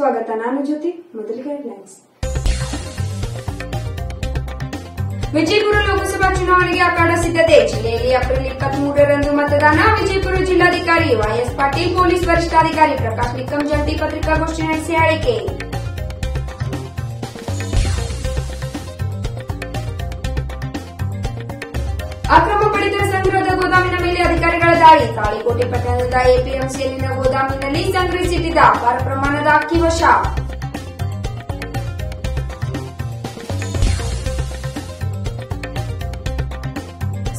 ನಮಸ್ಕಾರ ಕೆಟಿವಿ ನ್ಯೂಸ್ಗೆ ಸ್ವಾಗತ ನಾನು ಜ್ಯೋತಿ ಮೊದಲಿಗೆ ಹೆಡ್ಲೈನ್ಸ್ ವಿಜಯಪುರ ಲೋಕಸಭಾ ಚುನಾವಣೆಗೆ ಅಖಾಡ ಸಿದ್ಧತೆ ಜಿಲ್ಲೆಯಲ್ಲಿ ಏಪ್ರಿಲ್ ಇಪ್ಪತ್ಮೂರರಂದು ಮತದಾನ ವಿಜಯಪುರ ಜಿಲ್ಲಾಧಿಕಾರಿ ವೈಎಸ್ ಪಾಟೀಲ್ ಪೊಲೀಸ್ ವರಿಷ್ಠಾಧಿಕಾರಿ ಪ್ರಕಾಶ್ ನಿಕ್ಕಂ ಜಂಟಿ ಪತ್ರಿಕಾಗೋಷ್ಠಿ ನಡೆಸಿ ಹೇಳಿಕೆ ಅಕ್ರಮ ಪಡಿತರ ಸಂಗ್ರಹದ ಗೋದಾಮಿನ ಮೇಲೆ ದಾಳಿ. ತಾಳಿಕೋಟೆ ಪಟ್ಟಣದ ಎಪಿಎಂಸಿಯಲ್ಲಿನ ಗೋದಾಮಿನಲ್ಲಿ ಸಂಗ್ರಹಿಸಿಟ್ಟಿದ್ದ ಅಪಾರ ಪ್ರಮಾಣದ ಅಕ್ಕಿ ವಶ.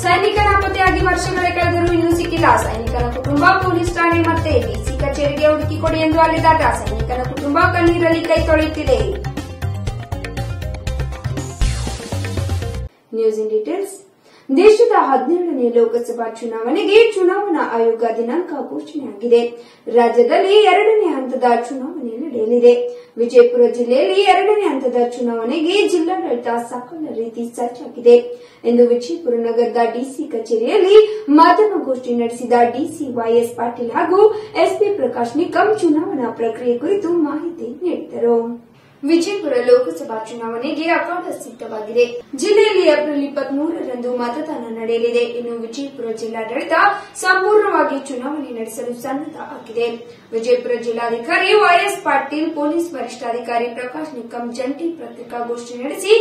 ಸೈನಿಕ ನಾಪತ್ತೆಯಾಗಿ ವರ್ಷಗಳೇ ಕಳೆದರೂ ಇನ್ನೂ ಸಿಕ್ಕಿಲ್ಲ. ಸೈನಿಕನ ಕುಟುಂಬ, ಪೊಲೀಸ್ ಠಾಣೆ ಮತ್ತೆ ಡಿಸಿ ಕಚೇರಿಗೆ ಹುಡುಕಿಕೊಡಿ ಎಂದು ಅಲ್ಲಿದ್ದಾಗ ಸೈನಿಕನ ಕುಟುಂಬ ಕಣ್ಣೀರಲ್ಲಿ ಕೈ ತೊಳೆಯುತ್ತಿದೆ. News in details. ದೇಶದ ಹದಿನೇಳನೇ ಲೋಕಸಭಾ ಚುನಾವಣೆಗೆ ಚುನಾವಣಾ ಆಯೋಗ ದಿನಾಂಕ ಘೋಷಣೆಯಾಗಿದೆ. ರಾಜ್ಯದಲ್ಲಿ ಎರಡನೇ ಹಂತದ ಚುನಾವಣೆ ನಡೆಯಲಿದೆ. ವಿಜಯಪುರ ಜಿಲ್ಲೆಯಲ್ಲಿ ಎರಡನೇ ಹಂತದ ಚುನಾವಣೆಗೆ ಜಿಲ್ಲಾಡಳಿತ ಸಕಲ ರೀತಿ ಸಜ್ಜಾಗಿದೆ. ಎಂದು ವಿಜಯಪುರ ನಗರದ ಡಿಸಿ ಕಚೇರಿಯಲ್ಲಿ ಮಾಧ್ಯಮಗೋಷ್ಠಿ ನಡೆಸಿದ ಡಿಸಿ ವೈಎಸ್ ಪಾಟೀಲ್ ಹಾಗೂ ಎಸ್ಪಿ ಪ್ರಕಾಶ್ ನಿಕಂ ಚುನಾವಣಾ ಪ್ರಕ್ರಿಯೆ ಕುರಿತು ಮಾಹಿತಿ ನೀಡಿದರು. ವಿಜಯಪುರ ಲೋಕಸಭಾ ಚುನಾವಣೆಗೆ ಅಖಾಡ ಸಿದ್ಧವಾಗಿದೆ. ಜಿಲ್ಲೆಯಲ್ಲಿ ಏಪ್ರಿಲ್ ಇಪ್ಪತ್ಮೂರರಂದು ಮತದಾನ ನಡೆಯಲಿದೆ. ಇನ್ನು ವಿಜಯಪುರ ಜಿಲ್ಲಾಡಳಿತ ಸಂಪೂರ್ಣವಾಗಿ ಚುನಾವಣೆ ನಡೆಸಲು ಸನ್ನದ್ಧ ಆಗಿದೆ. ವಿಜಯಪುರ ಜಿಲ್ಲಾಧಿಕಾರಿ ವೈಎಸ್ ಪಾಟೀಲ್, ಪೊಲೀಸ್ ವರಿಷ್ಠಾಧಿಕಾರಿ ಪ್ರಕಾಶ್ ನಿಕ್ಕಂ ಜಂಟಿ ಪತ್ರಿಕಾಗೋಷ್ಠಿ ನಡೆಸಿ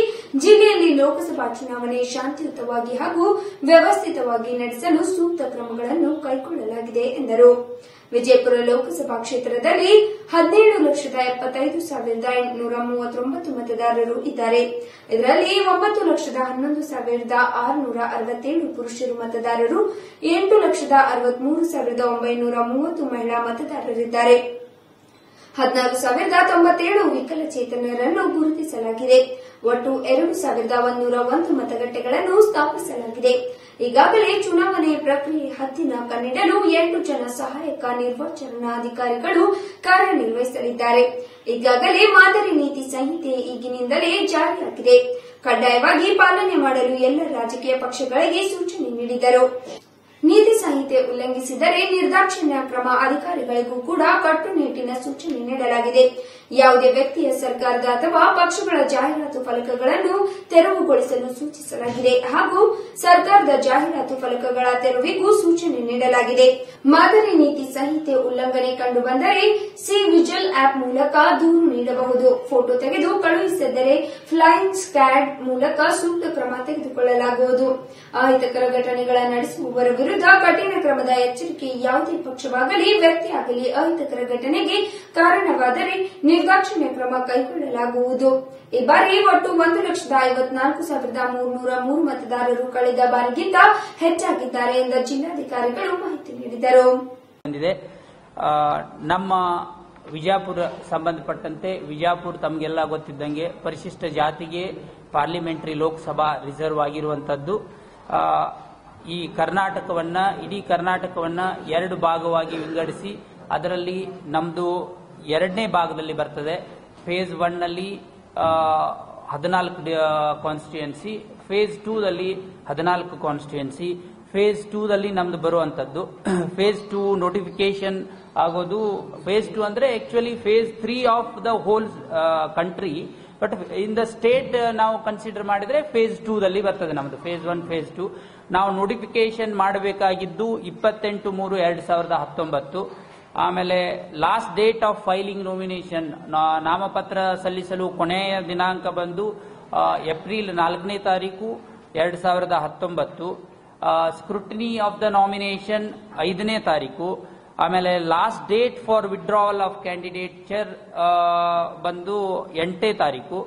ಜಿಲ್ಲೆಯಲ್ಲಿ ಲೋಕಸಭಾ ಚುನಾವಣೆ ಶಾಂತಿಯುತವಾಗಿ ಹಾಗೂ ವ್ಯವಸ್ಥಿತವಾಗಿ ನಡೆಸಲು ಸೂಕ್ತ ಕ್ರಮಗಳನ್ನು ಕೈಗೊಳ್ಳಲಾಗಿದೆ ಎಂದರು. ವಿಜಯಪುರ ಲೋಕಸಭಾ ಕ್ಷೇತ್ರದಲ್ಲಿ ಹದಿನೇಳು ಲಕ್ಷದ ಎಪ್ಪತ್ತೈದು ಸಾವಿರದ ಎಂಟುನೂರ ಮೂವತ್ತೊಂಬತ್ತು ಮತದಾರರು ಇದ್ದಾರೆ. ಇದರಲ್ಲಿ ಒಂಬತ್ತು ಲಕ್ಷದ ಹನ್ನೊಂದು ಸಾವಿರದ ಆರುನೂರ ಅರವತ್ತೇಳು ಪುರುಷರು ಮತದಾರರು, ಎಂಟು ಲಕ್ಷದ ಅರವತ್ಮೂರು ಸಾವಿರದ ಒಂಬೈನೂರ ಮೂವತ್ತು ಮಹಿಳಾ ಮತದಾರರಿದ್ದಾರೆ. ಹದಿನಾರು ಸಾವಿರದ ತೊಂಬತ್ತೇಳು ವಿಕಲಚೇತನರನ್ನು ಗುರುತಿಸಲಾಗಿದೆ. ಒಟ್ಟು ಎರಡು ಸಾವಿರದ ಒಂದೂರ ಒಂದು ಮತಗಟ್ಟೆಗಳನ್ನು ಸ್ಥಾಪಿಸಲಾಗಿದೆ. ಈಗಾಗಲೇ ಚುನಾವಣೆ ಪ್ರಕ್ರಿಯೆ ಹತ್ತಿನ ಕಣ್ಣಿಡಲು ಎಂಟು ಜನ ಸಹಾಯಕ ನಿರ್ವಚನಾಧಿಕಾರಿಗಳು ಕಾರ್ಯನಿರ್ವಹಿಸಲಿದ್ದಾರೆ. ಈಗಾಗಲೇ ಮಾದರಿ ನೀತಿ ಸಂಹಿತೆ ಈಗಿನಿಂದಲೇ ಜಾರಿಯಾಗಿದೆ. ಕಡ್ಡಾಯವಾಗಿ ಪಾಲನೆ ಮಾಡಲು ಎಲ್ಲ ರಾಜಕೀಯ ಪಕ್ಷಗಳಿಗೆ ಸೂಚನೆ ನೀಡಿದರು. ನೀತಿ ಸಂಹಿತೆ ಉಲ್ಲಂಘಿಸಿದರೆ ನಿರ್ದಾಕ್ಷಿಣ್ಯ ಕ್ರಮ ಅಧಿಕಾರಿಗಳಿಗೂ ಕೂಡ ಕಟ್ಟುನಿಟ್ಟಿನ ಸೂಚನೆ ನೀಡಲಾಗಿದೆ. ಯಾವುದೇ ವ್ಯಕ್ತಿಯ ಸರ್ಕಾರದ ಅಥವಾ ಪಕ್ಷಗಳ ಜಾಹೀರಾತು ಫಲಕಗಳನ್ನು ತೆರವುಗೊಳಿಸಲು ಸೂಚಿಸಲಾಗಿದೆ ಹಾಗೂ ಸರ್ಕಾರದ ಜಾಹೀರಾತು ಫಲಕಗಳ ತೆರವಿಗೂ ಸೂಚನೆ ನೀಡಲಾಗಿದೆ. ಮಾದರಿ ನೀತಿ ಸಂಹಿತೆ ಉಲ್ಲಂಘನೆ ಕಂಡುಬಂದರೆ ಸಿ ವಿಜಿಲ್ ಆಪ್ ಮೂಲಕ ದೂರು ನೀಡಬಹುದು. ಫೋಟೋ ತೆಗೆದು ಕಳುಹಿಸಿದರೆ ಫ್ಲೈಂಗ್ ಸ್ಕ್ಯಾಡ್ ಮೂಲಕ ಸೂಕ್ತ ಕ್ರಮ ತೆಗೆದುಕೊಳ್ಳಲಾಗುವುದು. ಅಹಿತಕರ ಘಟನೆಗಳ ನಡೆಸುವವರ ವಿರುದ್ಧ ಕಠಿಣ ಕ್ರಮದ ಎಚ್ಚರಿಕೆ ಯಾವುದೇ ಪಕ್ಷವಾಗಲಿ ವ್ಯಕ್ತಿಯಾಗಲಿ ಅಹಿತಕರ ಘಟನೆಗೆ ಕಾರಣವಾದರೆ ನಿರ್ದಾಕ್ಷಿಣ್ಯ ಕ್ರಮ ಕೈಗೊಳ್ಳಲಾಗುವುದು. ಈ ಬಾರಿ ಒಟ್ಟು ಒಂದು ಲಕ್ಷದ ಐವತ್ನಾಲ್ಕು ಸಾವಿರದ ಮೂರ್ನೂರ ಮೂರು ಮತದಾರರು ಕಳೆದ ಬಾರಿಗಿಂತ ಹೆಚ್ಚಾಗಿದ್ದಾರೆ ಎಂದು ಜಿಲ್ಲಾಧಿಕಾರಿಗಳು ಮಾಹಿತಿ ನೀಡಿದರು. ನಮ್ಮ ವಿಜಯಪುರ ಸಂಬಂಧಪಟ್ಟಂತೆ ವಿಜಯಪುರ ತಮಗೆಲ್ಲ ಗೊತ್ತಿದ್ದಂಗೆ ಪರಿಶಿಷ್ಟ ಜಾತಿಗೆ ಪಾರ್ಲಿಮೆಂಟರಿ ಲೋಕಸಭಾ ರಿಸರ್ವ್ ಆಗಿರುವಂತದ್ದು. ಈ ಕರ್ನಾಟಕವನ್ನ, ಇಡೀ ಕರ್ನಾಟಕವನ್ನ ಎರಡು ಭಾಗವಾಗಿ ವಿಂಗಡಿಸಿ, ಅದರಲ್ಲಿ ನಮ್ದು ಎರಡನೇ ಭಾಗದಲ್ಲಿ ಬರ್ತದೆ. ಫೇಸ್ ಒನ್ನಲ್ಲಿ ಆ, ಹದಿನಾಲ್ಕು ಕಾನ್ಸ್ಟಿಟ್ಯೂಯನ್ಸಿ ಫೇಸ್ ಟೂದಲ್ಲಿ ಹದಿನಾಲ್ಕು ಕಾನ್ಸ್ಟಿಟ್ಯೂಯನ್ಸಿ ಫೇಸ್ ಟೂದಲ್ಲಿ ನಮ್ದು ಬರುವಂತದ್ದು. ಫೇಸ್ ಟೂ ನೋಟಿಫಿಕೇಶನ್ ಆಗೋದು ಫೇಸ್ ಟೂ ಅಂದ್ರೆ actually phase three of the whole country but in the state ನಾವು ಕನ್ಸಿಡರ್ ಮಾಡಿದ್ರೆ ಫೇಸ್ ಟೂದಲ್ಲಿ ಬರ್ತದೆ ನಮ್ದು. ಫೇಸ್ ಒನ್ ಫೇಸ್ ಟೂ ನಾವು ನೋಟಿಫಿಕೇಶನ್ ಮಾಡಬೇಕಾಗಿದ್ದು ಇಪ್ಪತ್ತೆಂಟು ಮೂರು ಎರಡ್ ಸಾವಿರದ ಹತ್ತೊಂಬತ್ತು. ಆಮೇಲೆ last date of filing nomination ನಾಮಪತ್ರ ಸಲ್ಲಿಸಲು ಕೊನೆಯ ದಿನಾಂಕ ಬಂದು ಏಪ್ರಿಲ್ ನಾಲ್ಕನೇ ತಾರೀಕು, ಎರಡ್ ಸಾವಿರದ ಹತ್ತೊಂಬತ್ತು. ಸ್ಕ್ರೂಟಿನಿ ಆಫ್ ದ ನಾಮಿನೇಷನ್ ಐದನೇ ತಾರೀಕು. ಆಮೇಲೆ last date for withdrawal of candidature ಬಂದು ಎಂಟನೇ ತಾರೀಕು.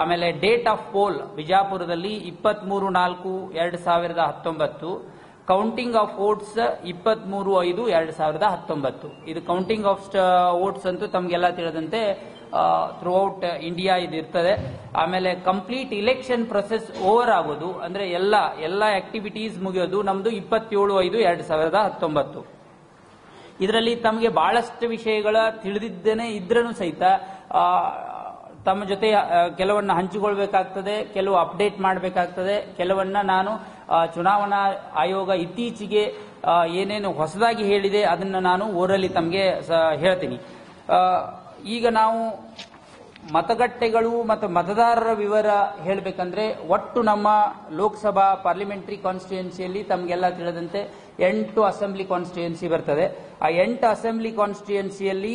ಆಮೇಲೆ ಡೇಟ್ ಆಫ್ ಪೋಲ್ ಬಿಜಾಪುರದಲ್ಲಿ ಇಪ್ಪತ್ಮೂರು ನಾಲ್ಕು, ಎರಡು ಸಾವಿರದ ಹತ್ತೊಂಬತ್ತು. ಕೌಂಟಿಂಗ್ ಆಫ್ ವೋಟ್ಸ್ ಇಪ್ಪತ್ಮೂರು ಐದು ಎರಡು ಸಾವಿರದ ಹತ್ತೊಂಬತ್ತು. ಇದು ಕೌಂಟಿಂಗ್ ಆಫ್ ವೋಟ್ಸ್ ಅಂತೂ ತಮಗೆಲ್ಲ ತಿಳಿದಂತೆ ಥ್ರೂ ಔಟ್ ಇಂಡಿಯಾ ಇದು ಇರ್ತದೆ ಆಮೇಲೆ ಕಂಪ್ಲೀಟ್ ಇಲೆಕ್ಷನ್ ಪ್ರೊಸೆಸ್ ಓವರ್ ಆಗೋದು. ಅಂದ್ರೆ ಎಲ್ಲ ಎಲ್ಲ ಆಕ್ಟಿವಿಟೀಸ್ ಮುಗಿಯೋದು ನಮ್ದು ಇಪ್ಪತ್ತೇಳು ಐದು ಎರಡು ಸಾವಿರದ ಹತ್ತೊಂಬತ್ತು. ಇದರಲ್ಲಿ ತಮಗೆ ಬಹಳಷ್ಟು ವಿಷಯಗಳ ತಿಳಿದಿದ್ದೇನೆ ಇದ್ರೂ ಸಹಿತ ತಮ್ಮ ಜೊತೆ ಕೆಲವನ್ನ ಹಂಚಿಕೊಳ್ಬೇಕಾಗ್ತದೆ, ಕೆಲವು ಅಪ್ಡೇಟ್ ಮಾಡಬೇಕಾಗ್ತದೆ, ಕೆಲವನ್ನ ನಾನು ಚುನಾವಣಾ ಆಯೋಗ ಇತ್ತೀಚೆಗೆ ಏನೇನು ಹೊಸದಾಗಿ ಹೇಳಿದೆ, ಅದನ್ನು ನಾನು ಓರಲ್ಲಿ ತಮಗೆ ಹೇಳ್ತೀನಿ. ಈಗ ನಾವು ಮತಗಟ್ಟೆಗಳು ಮತ್ತು ಮತದಾರರ ವಿವರ ಹೇಳಬೇಕಂದ್ರೆ ಒಟ್ಟು ನಮ್ಮ ಲೋಕಸಭಾ ಪಾರ್ಲಿಮೆಂಟರಿ ಕಾನ್ಸ್ಟಿಟ್ಯೂನ್ಸಿಯಲ್ಲಿ ತಮಗೆಲ್ಲ ತಿಳಿದಂತೆ ಎಂಟು ಅಸೆಂಬ್ಲಿ ಕಾನ್ಸ್ಟಿಟ್ಯೂನ್ಸಿ ಬರ್ತದೆ. ಆ ಎಂಟು ಅಸೆಂಬ್ಲಿ ಕಾನ್ಸ್ಟಿಟ್ಯೂನ್ಸಿಯಲ್ಲಿ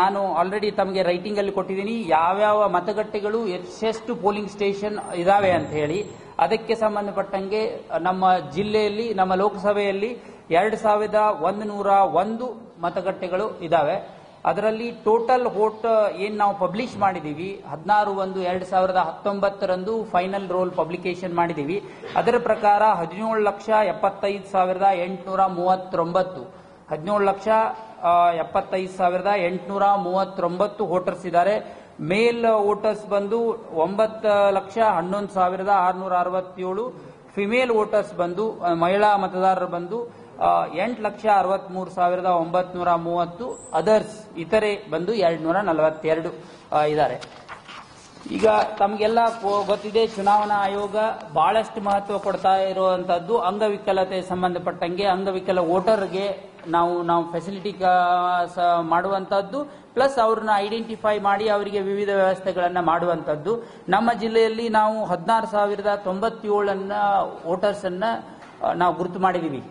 ನಾನು ಆಲ್ರೆಡಿ ತಮಗೆ ರೈಟಿಂಗ್ ಅಲ್ಲಿ ಕೊಟ್ಟಿದ್ದೀನಿ, ಯಾವ್ಯಾವ ಮತಗಟ್ಟೆಗಳು ಎಷ್ಟೆಷ್ಟು ಪೋಲಿಂಗ್ ಸ್ಟೇಷನ್ ಇದಾವೆ ಅಂತ ಹೇಳಿ. ಅದಕ್ಕೆ ಸಂಬಂಧಪಟ್ಟಂಗೆ ನಮ್ಮ ಜಿಲ್ಲೆಯಲ್ಲಿ, ನಮ್ಮ ಲೋಕಸಭೆಯಲ್ಲಿ ಎರಡು ಸಾವಿರದ ಒಂದು ನೂರ ಒಂದು ಮತಗಟ್ಟೆಗಳು ಇದಾವೆ. ಅದರಲ್ಲಿ ಟೋಟಲ್ ವೋಟ್ ಏನ್ ನಾವು ಪಬ್ಲಿಷ್ ಮಾಡಿದೀವಿ, ಹದಿನಾರು ಒಂದು ಎರಡು ಸಾವಿರದ ಹತ್ತೊಂಬತ್ತರಂದು ಫೈನಲ್ ರೋಲ್ ಪಬ್ಲಿಕೇಶನ್ ಮಾಡಿದೀವಿ. ಅದರ ಪ್ರಕಾರ ಹದಿನೇಳು ಲಕ್ಷ ಎಪ್ಪತ್ತೈದು ಸಾವಿರದ ಎಂಟುನೂರ ಮೂವತ್ತೊಂಬತ್ತು, ಹದಿನೇಳು ಲಕ್ಷ ಎಪ್ಪತ್ತೈದು ಸಾವಿರದ ಎಂಟುನೂರ ಮೂವತ್ತೊಂಬತ್ತು ವೋಟರ್ಸ್ ಇದ್ದಾರೆ. ಮೇಲ್ ವೋಟರ್ಸ್ ಬಂದು ಒಂಬತ್ತು ಲಕ್ಷ ಹನ್ನೊಂದು ಸಾವಿರದ ಆರುನೂರ ಅರವತ್ತೇಳು, ಫಿಮೇಲ್ ವೋಟರ್ಸ್ ಬಂದು ಮಹಿಳಾ ಮತದಾರರು ಬಂದು ಎಂಟು ಲಕ್ಷ ಅರವತ್ಮೂರು ಸಾವಿರದ ಒಂಬತ್ನೂರ ಮೂವತ್ತು, ಅದರ್ಸ್ ಇತರೆ ಬಂದು ಎರಡ್ನೂರ ನಲವತ್ತೆರಡು ಇದ್ದಾರೆ. ಈಗ ತಮಗೆಲ್ಲ ಗೊತ್ತಿದೆ, ಚುನಾವಣಾ ಆಯೋಗ ಬಹಳಷ್ಟು ಮಹತ್ವ ಕೊಡ್ತಾ ಇರುವಂತದ್ದು ಅಂಗವಿಕಲತೆ ಸಂಬಂಧಪಟ್ಟಂಗೆ, ಅಂಗವಿಕಲ ವೋಟರ್ಗೆ ನಾವು ನಾವು ಫೆಸಿಲಿಟಿ ಮಾಡುವಂತದ್ದು ಪ್ಲಸ್ ಅವ್ರನ್ನ ಐಡೆಂಟಿಫೈ ಮಾಡಿ ಅವರಿಗೆ ವಿವಿಧ ವ್ಯವಸ್ಥೆಗಳನ್ನ ಮಾಡುವಂತದ್ದು ನಮ್ಮ ಜಿಲ್ಲೆಯಲ್ಲಿ ನಾವು ಹದಿನಾರು ಸಾವಿರದ ತೊಂಬತ್ತೇಳನ್ನ ವೋಟರ್ಸ್ ಅನ್ನ ನಾವು ಗುರುತು ಮಾಡಿದೀವಿ.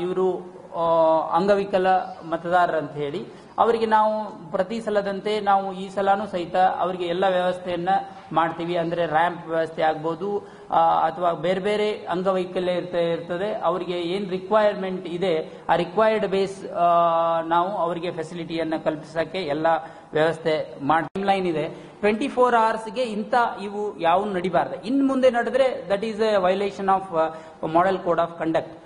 ಇವರು ಅಂಗವಿಕಲ ಮತದಾರರಂತ ಹೇಳಿ. ಅವರಿಗೆ ನಾವು ಪ್ರತಿ ಸಲದಂತೆ ನಾವು ಈ ಸಲನೂ ಸಹಿತ ಅವರಿಗೆ ಎಲ್ಲ ವ್ಯವಸ್ಥೆಯನ್ನ ಮಾಡ್ತೀವಿ. ಅಂದ್ರೆ ರ್ಯಾಂಪ್ ವ್ಯವಸ್ಥೆ ಆಗ್ಬೋದು ಅಥವಾ ಬೇರೆ ಬೇರೆ ಅಂಗವೈಕಲ್ಯ ಇರ್ತ- ಇರ್ತದೆ. ಅವರಿಗೆ ಏನ್ ರಿಕ್ವೈರ್ಮೆಂಟ್ ಇದೆ, ಆ ರಿಕ್ವೈರ್ಡ್ ಬೇಸ್ ನಾವು ಅವರಿಗೆ ಫೆಸಿಲಿಟಿಯನ್ನ ಕಲ್ಪಿಸಕ್ಕೆ ಎಲ್ಲ ವ್ಯವಸ್ಥೆ ಮಾಡಿ ಲೈನ್ ಇದೆ. ಟ್ವೆಂಟಿ ಫೋರ್ ಅವರ್ಸ್ಗೆ ಇಂಥ ಇವು ಯಾವ ನಡಿಬಾರ್ದು. ಇನ್ ಮುಂದೆ ನಡೆದ್ರೆ that is a violation of model code of conduct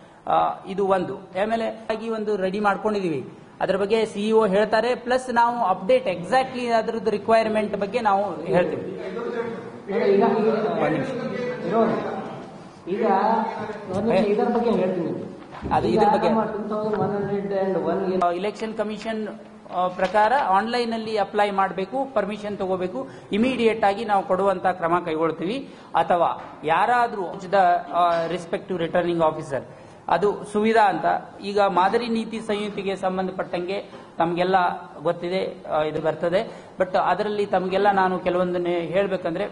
ಇದು ಒಂದು. ಆಮೇಲೆ ಆಗಿ ಒಂದು ರೆಡಿ ಮಾಡ್ಕೊಂಡಿದೀವಿ. ಅದ್ರ ಬಗ್ಗೆ ಸಿಇಒ ಹೇಳ್ತಾರೆ ಪ್ಲಸ್ ನಾವು ಅಪ್ಡೇಟ್ ಎಕ್ಸಾಕ್ಟ್ಲಿ ಅದ್ರದ್ದು ರಿಕ್ವೈರ್ಮೆಂಟ್ ಬಗ್ಗೆ ನಾವು ಹೇಳ್ತೀವಿ. ಈಗ ಇದರ ಬಗ್ಗೆ ಹೇಳ್ತೀನಿ. ಅದು ಇದ್ರ ಬಗ್ಗೆ. ಇಲೆಕ್ಷನ್ ಕಮಿಷನ್ ಪ್ರಕಾರ ಆನ್ಲೈನ್ ಅಲ್ಲಿ ಅಪ್ಲೈ ಮಾಡಬೇಕು ಪರ್ಮಿಷನ್ ತಗೋಬೇಕು ಇಮಿಡಿಯೇಟ್ ಆಗಿ ನಾವು ಕೊಡುವಂತ ಕ್ರಮ ಕೈಗೊಳ್ತೀವಿ. ಅಥವಾ ಯಾರಾದರೂ ರೆಸ್ಪೆಕ್ಟಿವ್ ರಿಟರ್ನಿಂಗ್ ಆಫೀಸರ್ ಅದು ಸುವಿಧಾ ಅಂತ. ಈಗ ಮಾದರಿ ನೀತಿ ಸಂಹಿತೆಗೆ ಸಂಬಂಧಪಟ್ಟಂಗೆ ತಮಗೆಲ್ಲ ಗೊತ್ತಿದೆ ಇದು ಬರ್ತದೆ. ಬಟ್ ಅದರಲ್ಲಿ ತಮಗೆಲ್ಲ ನಾನು ಕೆಲವೊಂದನ್ನು ಹೇಳಬೇಕಂದ್ರೆ,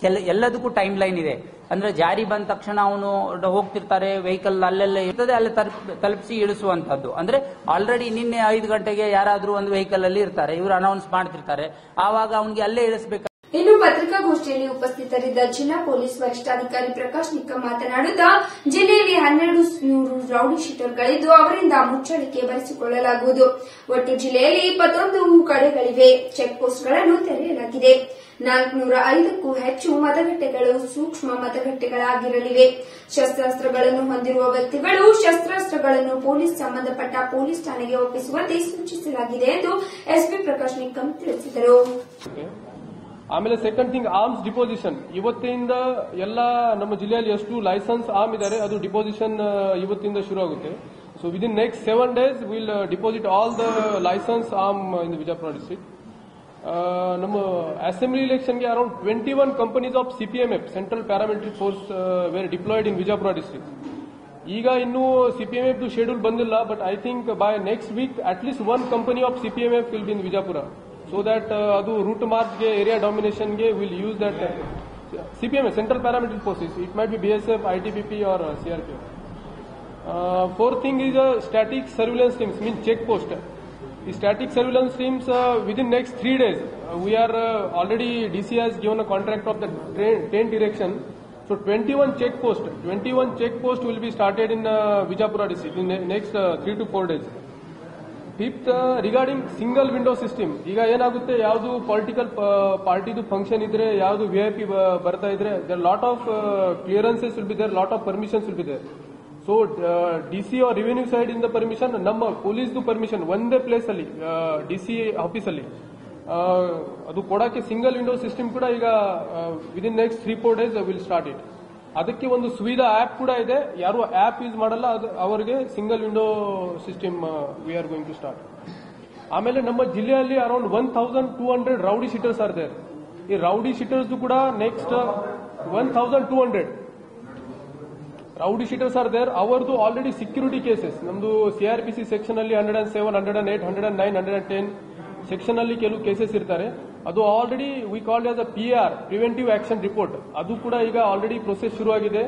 ಕೆಲ, ಎಲ್ಲದಕ್ಕೂ ಟೈಮ್ ಲೈನ್ ಇದೆ. ಅಂದ್ರೆ ಜಾರಿ ಬಂದ ತಕ್ಷಣ ಅವನು ಹೋಗ್ತಿರ್ತಾರೆ ವೆಹಿಕಲ್ ಅಲ್ಲೆಲ್ಲ ಇರ್ತದೆ, ಅಲ್ಲಿ ತಲುಪ್- ತಲುಪಿಸಿ ಇಳಿಸುವಂತದ್ದು ಅಂದ್ರೆ ಆಲ್ರೆಡಿ ನಿನ್ನೆ ಐದು ಗಂಟೆಗೆ ಯಾರಾದರೂ ಒಂದು ವೆಹಿಕಲ್ ಅಲ್ಲಿ ಇರ್ತಾರೆ, ಇವರು ಅನೌನ್ಸ್ ಮಾಡ್ತಿರ್ತಾರೆ. ಆವಾಗ ಅವನಿಗೆ ಅಲ್ಲೇ ಇಳಿಸ್ಬೇಕು ಇನ್ನು ಪತ್ರಿಕಾಗೋಷ್ಠಿಯಲ್ಲಿ ಉಪಸ್ಥಿತರಿದ್ದ ಜಿಲ್ಲಾ ಪೊಲೀಸ್ ವರಿಷ್ಠಾಧಿಕಾರಿ ಪ್ರಕಾಶ್ ನಿಕ್ಕ ಮಾತನಾಡುತ್ತಾ, ಜಿಲ್ಲೆಯಲ್ಲಿ ಹನ್ನೆರಡು ನೂರು ರೌಡಿ ಶೀಟರ್ಗಳಿದ್ದು ಅವರಿಂದ ಮುಚ್ಚಳಿಕೆ ಬರೆಸಿಕೊಳ್ಳಲಾಗುವುದು ಒಟ್ಟು ಜಿಲ್ಲೆಯಲ್ಲಿ ಇಪ್ಪತ್ತೊಂದು ಕಡೆಗಳಿವೆ. ಚೆಕ್ ಪೋಸ್ಟ್ಗಳನ್ನು ತೆರೆಯಲಾಗಿದೆ. ನಾಲ್ಕುನೂರ ಐದಕ್ಕೂ ಹೆಚ್ಚು ಮತಗಟ್ಟೆಗಳು ಸೂಕ್ಷ್ಮ ಮತಗಟ್ಟೆಗಳಾಗಿರಲಿವೆ. ಶಸ್ತ್ರಾಸ್ತ್ರಗಳನ್ನು ಹೊಂದಿರುವ ವ್ಯಕ್ತಿಗಳು ಶಸ್ತ್ರಾಸ್ತ್ರಗಳನ್ನು ಪೊಲೀಸ್ ಸಂಬಂಧಪಟ್ಟ ಪೊಲೀಸ್ ಠಾಣೆಗೆ ಒಪ್ಪಿಸುವಂತೆ ಸೂಚಿಸಲಾಗಿದೆ ಎಂದು ಎಸ್ಪಿ ಪ್ರಕಾಶ್ ನಿಕ್ಕಂ ತಿಳಿಸಿದರು. ಆಮೇಲೆ ಸೆಕೆಂಡ್ ಥಿಂಗ್ ಆರ್ಮ್ಸ್ ಡಿಪೋಸಿಷನ್ ಇವತ್ತಿಂದ ಎಲ್ಲ ನಮ್ಮ ಜಿಲ್ಲೆಯಲ್ಲಿ ಎಷ್ಟು ಲೈಸೆನ್ಸ್ ಆರ್ಮ್ ಇದ್ದಾರೆ ಅದು ಡಿಪೋಸಿಷನ್ ಇವತ್ತಿಂದ ಶುರು ಆಗುತ್ತೆ. So within next seven days will deposit all the license arm in Vijapura district ನಮ್ಮ assembly ಇಲೆಕ್ಷನ್ಗೆ around twenty one companies of CPMF central paramilitary force were deployed in Vijapura district ಈಗ ಇನ್ನೂ CPMF schedule ಬಂದಿಲ್ಲ but I think by next week at least one company of CPMF will be in Vijayapura so that ಅದು route ಮಾರ್ಚ್ಗೆ area ಡಾಮಿನೇಷನ್ಗೆ will use that CPMF central paramilitary forces it might be BSF ITBP or CRPF fourth thing is uh, static surveillance teams, means check post. The static surveillance teams uh, within next three days, uh, we are uh, already DC has given a contract of the train, train direction. So 21 check post, 21 check post will be started in uh, Vijapura district in the next uh, three to four days. Fifth regarding single window system ಈಗ ಏನಾಗುತ್ತೆ ಯಾವುದು political ಪಾರ್ಟಿದು function ಇದ್ರೆ ಯಾವುದು V I P ಬರ್ತಾ ಇದ್ರೆ there lot of clearances will be there lot of permissions will be there so D C or revenue side ಇಂದ permission ನಮ್ಮ ಪೊಲೀಸ್ದು ಪರ್ಮಿಷನ್ ಒಂದೇ ಪ್ಲೇಸ್ ಅಲ್ಲಿ ಡಿ ಸಿ ಆಫೀಸ್ ಅಲ್ಲಿ. ಆ, ಅದು ಕೊಡೋಕ್ಕೆ ಸಿಂಗಲ್ ವಿಂಡೋ ಸಿಸ್ಟಮ್ ಕೂಡ ಈಗ within next three four days will start it ಅದಕ್ಕೆ ಒಂದು ಸುವಿಧಾ ಆಪ್ ಕೂಡ ಇದೆ. ಯಾರು ಆಪ್ ಯೂಸ್ ಮಾಡಲ್ಲ. ಅದು ಅವರಿಗೆ single window system we are going to start ಆಮೇಲೆ ನಮ್ಮ ಜಿಲ್ಲೆಯಲ್ಲಿ around one thousand two hundred rowdy sheeters are there ಈ ರೌಡಿ ಶೀಟರ್ಸ್ ಕೂಡ next one thousand two hundred rowdy sheeters are there ಅವರದು ಆಲ್ರೆಡಿ ಸೆಕ್ಯೂರಿಟಿ ಕೇಸಸ್ ನಮ್ದು CrPC section ಅಲ್ಲಿ hundred and seven hundred and eight hundred and nine hundred and ten section ಅಲ್ಲಿ ಕೆಲವು cases ಇರ್ತಾರೆ. ಅದು already we called as a P R preventive action report ಅದು ಕೂಡ ಈಗ ಆಲ್ರೆಡಿ ಪ್ರೊಸೆಸ್ ಶುರುವಾಗಿದೆ.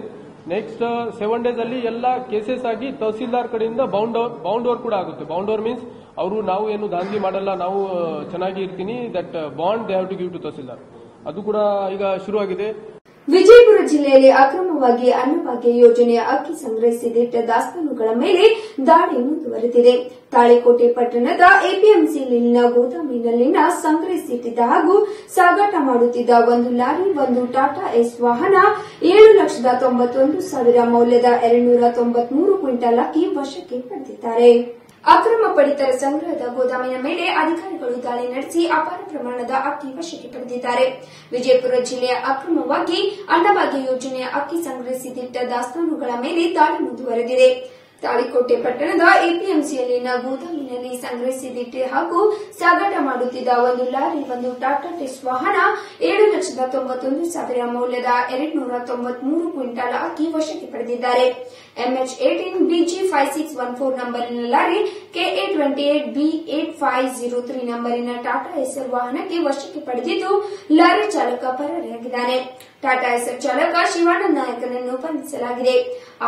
ನೆಕ್ಸ್ಟ್ ಸೆವೆನ್ ಡೇಸ್ ಅಲ್ಲಿ ಎಲ್ಲ ಕೇಸಸ್ ಆಗಿ ತಹಸೀಲ್ದಾರ್ ಕಡೆಯಿಂದ ಬೌಂಡ್ ಬೌಂಡ್ ಓವರ್ ಕೂಡ ಆಗುತ್ತೆ. ಬೌಂಡ್ ಓವರ್ ಮೀನ್ಸ್ ಅವರು ನಾವು ಏನು ದಾಂಧಿ ಮಾಡಲ್ಲ ನಾವು ಆ, ಚೆನ್ನಾಗಿ ಇರ್ತೀನಿ that bond they have to give to tahsildar. ಅದು ಕೂಡ ಈಗ ಶುರುವಾಗಿದೆ. ವಿಜಯಪುರ ಜಿಲ್ಲೆಯಲ್ಲಿ ಅಕ್ರಮವಾಗಿ ಅನ್ನಭಾಗ್ಯ ಯೋಜನೆಯ ಅಕ್ಕಿ ಸಂಗ್ರಹಿಸಿದಿಟ್ಟ ದಾಸ್ತಾನುಗಳ ಮೇಲೆ ದಾಳಿ ಮುಂದುವರೆದಿದೆ. ತಾಳಿಕೋಟೆ ಪಟ್ಟಣದ ಎಪಿಎಂಸಿಯಲ್ಲಿನ ಗೋದಾಮಿನಲ್ಲಿನ ಸಂಗ್ರಹಿಸಿಟ್ಟಿದ್ದ ಹಾಗೂ ಸಾಗಾಟ ಮಾಡುತ್ತಿದ್ದ ಒಂದು ಲಾರಿ, ಒಂದು ಟಾಟಾ ಎಸ್ ವಾಹನ ಏಳು ಲಕ್ಷದ ತೊಂಬತ್ತೊಂದು ಸಾವಿರ ಮೌಲ್ಯದ ಎರಡ್ನೂರ ತೊಂಬತ್ಮೂರು ಕ್ವಿಂಟಲ್ ಅಕ್ಕಿ ವಶಕ್ಕೆ ಪಡೆದಿದ್ದಾರೆ. ಅಕ್ರಮ ಪಡಿತರ ಸಂಗ್ರಹದ ಗೋದಾಮಿನ ಮೇಲೆ ಅಧಿಕಾರಿಗಳು ದಾಳಿ ನಡೆಸಿ ಅಪಾರ ಪ್ರಮಾಣದ ಅಕ್ಕಿ ವಶಕ್ಕೆ ಪಡೆದಿದ್ದಾರೆ. ವಿಜಯಪುರ ಜಿಲ್ಲೆಯ ಅಕ್ರಮವಾಗಿ ಅನ್ನಭಾಗ್ಯ ಯೋಜನೆಯ ಅಕ್ಕಿ ಸಂಗ್ರಹಿಸಿದಿಟ್ಟ ದಾಸ್ತಾನುಗಳ ಮೇಲೆ ದಾಳಿ ಮುಂದುವರೆದಿದೆ. ತಾಳಿಕೋಟೆ ಪಟ್ಟಣದ ಎಪಿಎಂಸಿಯಲ್ಲಿನ ಗೋದಾಮಿನಲ್ಲಿ ಸಂಗ್ರಹಿಸಿದಿಟ್ಟೆ ಹಾಗೂ ಸಾಗಾಟ ಮಾಡುತ್ತಿದ್ದ ಒಂದು ಲಾರಿ, ಒಂದು ಟಾಟಾ ಟೆಸ್ ವಾಹನ ಏಳು ಲಕ್ಷದ ತೊಂಬತ್ತೊಂದು ಸಾವಿರ ಮೌಲ್ಯದ ಎರಡ್ನೂರ ತೊಂಬತ್ಮೂರು ಕ್ವಿಂಟಾಲ್ ಅಕ್ಕಿ ವಶಕ್ಕೆ ಪಡೆದಿದ್ದಾರೆ. MH eighteen BG five six one four ನಂಬರಿನ lorry KA twenty eight B eight five zero three ನಂಬರಿನ Tata SL ವಾಹನಕ್ಕೆ ವಶಕ್ಕೆ ಪಡೆದಿದ್ದು ಲಾರಿ ಚಾಲಕ ಪರಾರಿಯಾಗಿದ್ದಾನೆ. ಟಾಟಾ ಎಸ್ಎಲ್ ಚಾಲಕ ಶಿವಾನಂದ ನಾಯಕನನ್ನು ಬಂಧಿಸಲಾಗಿದೆ.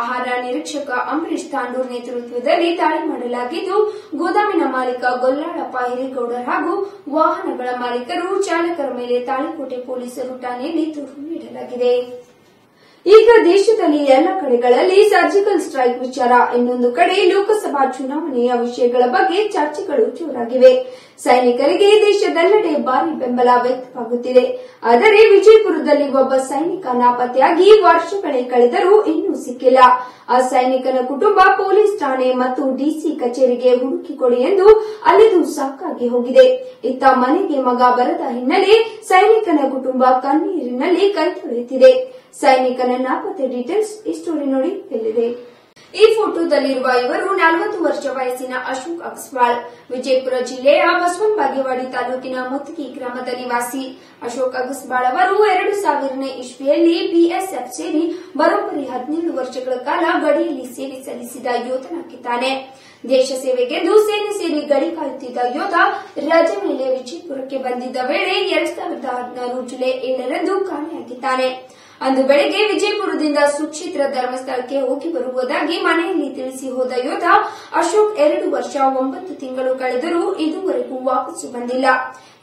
ಆಹಾರ ನಿರೀಕ್ಷಕ ಅಂಬರೀಶ್ ತಾಂಡೂರ್ ನೇತೃತ್ವದಲ್ಲಿ ದಾಳಿ ಮಾಡಲಾಗಿದ್ದು, ಗೋದಾಮಿನ ಮಾಲೀಕ ಗೊಲ್ಲಾಳಪ್ಪ ಹಿರೇಗೌಡರ್ ಹಾಗೂ ವಾಹನಗಳ ಮಾಲೀಕರು ಚಾಲಕರ ಮೇಲೆ ತಾಳಿಕೋಟೆ ಪೊಲೀಸರು ಠಾಣೆಯಲ್ಲಿ ದೂರು ನೀಡಲಾಗಿದೆ. ಈಗ ದೇಶದಲ್ಲಿ ಎಲ್ಲ ಕಡೆಗಳಲ್ಲಿ ಸರ್ಜಿಕಲ್ ಸ್ಟ್ರೈಕ್ ವಿಚಾರ. ಇನ್ನೊಂದು ಕಡೆ ಲೋಕಸಭಾ ಚುನಾವಣೆಯ ವಿಷಯಗಳ ಬಗ್ಗೆ ಚರ್ಚೆಗಳು ಜೋರಾಗಿವೆ. ಸೈನಿಕರಿಗೆ ದೇಶದೆಲ್ಲೆಡೆ ಭಾರಿ ಬೆಂಬಲ ವ್ಯಕ್ತವಾಗುತ್ತಿದೆ. ಆದರೆ ವಿಜಯಪುರದಲ್ಲಿ ಒಬ್ಬ ಸೈನಿಕ ನಾಪತ್ತೆಯಾಗಿ ವರ್ಷಗಳೇ ಕಳೆದರೂ ಇನ್ನೂ ಸಿಕ್ಕಿಲ್ಲ. ಆ ಸೈನಿಕನ ಕುಟುಂಬ ಪೊಲೀಸ್ ಠಾಣೆ ಮತ್ತು ಡಿಸಿ ಕಚೇರಿಗೆ ಹುಡುಕಿಕೊಡಿ ಎಂದು ಅಲ್ಲಿದು ಸಾಕಾಗಿ ಹೋಗಿದೆ. ಇತ್ತ ಮನೆಗೆ ಮಗ ಬರದ ಹಿನ್ನೆಲೆ ಸೈನಿಕನ ಕುಟುಂಬ ಕಣ್ಣೀರಿನಲ್ಲಿ ಕೈ ತೊಳೆಯುತ್ತಿದೆ. ಸೈನಿಕನ ನಾಪತ್ತೆ ಡೀಟೇಲ್ಸ್ ಈ ಸ್ಟೋರಿ ನೋಡಿ ಎಲ್ಲಿದೆ? ಈ ಫೋಟೋದಲ್ಲಿರುವ ಇವರು ನಲವತ್ತು ವರ್ಷ ವಯಸ್ಸಿನ ಅಶೋಕ್ ಅಗಸ್ವಾಲ್, ವಿಜಯಪುರ ಜಿಲ್ಲೆಯ ಬಸವನ ಬಾಗೇವಾಡಿ ತಾಲೂಕಿನ ಮುತ್ತಿಗೆ ಗ್ರಾಮದ ನಿವಾಸಿ. ಅಶೋಕ್ ಅಗಸ್ವಾಲ್ ಅವರು ಎರಡು ಸಾವಿರನೇ ಇಸ್ವಿಯಲ್ಲಿ ಬಿಎಸ್ಎಫ್ ಸೇರಿ ಬರೋಬ್ಬರಿ ಹದಿನೇಳು ವರ್ಷಗಳ ಕಾಲ ಗಡಿಯಲ್ಲಿ ಸೇವೆ ಸಲ್ಲಿಸಿದ ಯೋಧನಾಗಿದ್ದಾನೆ. ದೇಶ ಸೇವೆಗೆಂದು ಸೇನೆ ಸೇರಿ ಗಡಿ ಕಾಯುತ್ತಿದ್ದ ಯೋಧ ರಜೆ ಮೇಲೆ ವಿಜಯಪುರಕ್ಕೆ ಬಂದಿದ್ದ ವೇಳೆ ಎರಡ್ ಸಾವಿರದ ಹದಿನಾರು ಜುಲೈ ಏಳರಂದು ಕಾಣೆಯಾಗಿದ್ದಾನೆ. ಅಂದು ಬೆಳಿಗ್ಗೆ ವಿಜಯಪುರದಿಂದ ಸುಕ್ಷಿತ್ರ ಧರ್ಮಸ್ಥಳಕ್ಕೆ ಹೋಗಿ ಬರುವುದಾಗಿ ಮನೆಯಲ್ಲಿ ತಿಳಿಸಿ ಹೋದ ಯೋಧ, ಅಶೋಕ್ ಎರಡು ವರ್ಷ ಒಂಬತ್ತು ತಿಂಗಳು ಕಳೆದರೂ ಇದುವರೆಗೂ ವಾಪಸ್ಸು ಬಂದಿಲ್ಲ.